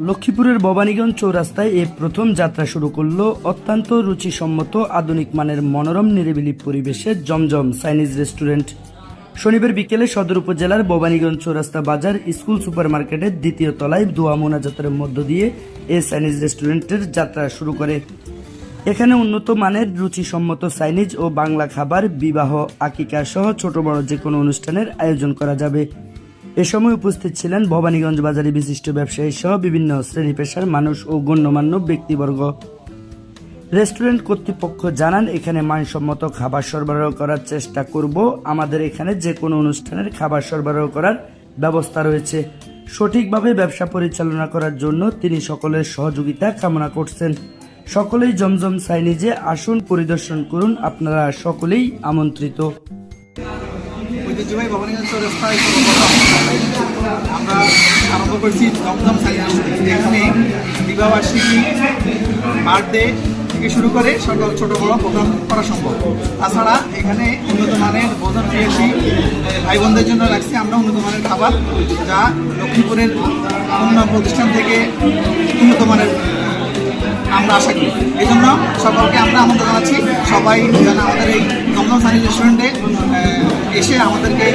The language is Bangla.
লক্ষ্মীপুরের ভবানীগঞ্জ চৌরাস্তায় এ প্রথম যাত্রা শুরু করল অত্যন্ত রুচিসম্মত আধুনিক মানের মনোরম নিরিবিলি পরিবেশে জমজম চাইনিজ রেস্টুরেন্ট। শনিবার বিকেলে সদর উপজেলার ভবানীগঞ্জ চৌরাস্তা বাজার স্কুল সুপারমার্কেটের দ্বিতীয় তলায় দোয়া মোনাজাতের মধ্য দিয়ে এ চাইনিজ রেস্টুরেন্টের যাত্রা শুরু করে। এখানে উন্নত মানের রুচিসম্মত চাইনিজ ও বাংলা খাবার, বিবাহ, আকিকা সহ ছোট বড় যে কোনো অনুষ্ঠানের আয়োজন করা যাবে। এ সময় উপস্থিত ছিলেন ভবানীগঞ্জ বাজারে বিশিষ্ট ব্যবসায়ী সহ বিভিন্ন শ্রেণি পেশার মানুষ ও গণ্যমান্য ব্যক্তিবর্গ। রেস্টুরেন্ট কর্তৃপক্ষ জানান, এখানে মানসম্মত খাবার সরবরাহ করার চেষ্টা করব। আমাদের এখানে যে কোনো অনুষ্ঠানের খাবার সরবরাহ করার ব্যবস্থা রয়েছে। সঠিকভাবে ব্যবসা পরিচালনা করার জন্য তিনি সকলের সহযোগিতা কামনা করছেন। সকলেই জমজম চাইনিজে আসুন, পরিদর্শন করুন। আপনারা সকলেই আমন্ত্রিত। ঐতিহ্যবাহী ভবানীগঞ্জ চৌরাস্তায় আমরা আরম্ভ করেছি দমদম সাইকেল যেখানে বিবাহবার্ষিকী, বার্থডে থেকে শুরু করে সকল ছোট বড় প্রোগ্রাম করা সম্ভব। তাছাড়া এখানে উন্নত মানের ভোজন প্রিয়সী ভাই বোনদের জন্য রাখছি আমরা উন্নত মানের খাবার, যা লক্ষ্মীপুরের অন্য প্রতিষ্ঠান থেকে উন্নত মানের আমরা আশা করি। জন্য সকলকে আমরা আমন্ত্রণ জানাচ্ছি। সবাই যেন আমাদের এই দমদম সানি রেস্টুরেন্টে এসে আমাদেরকে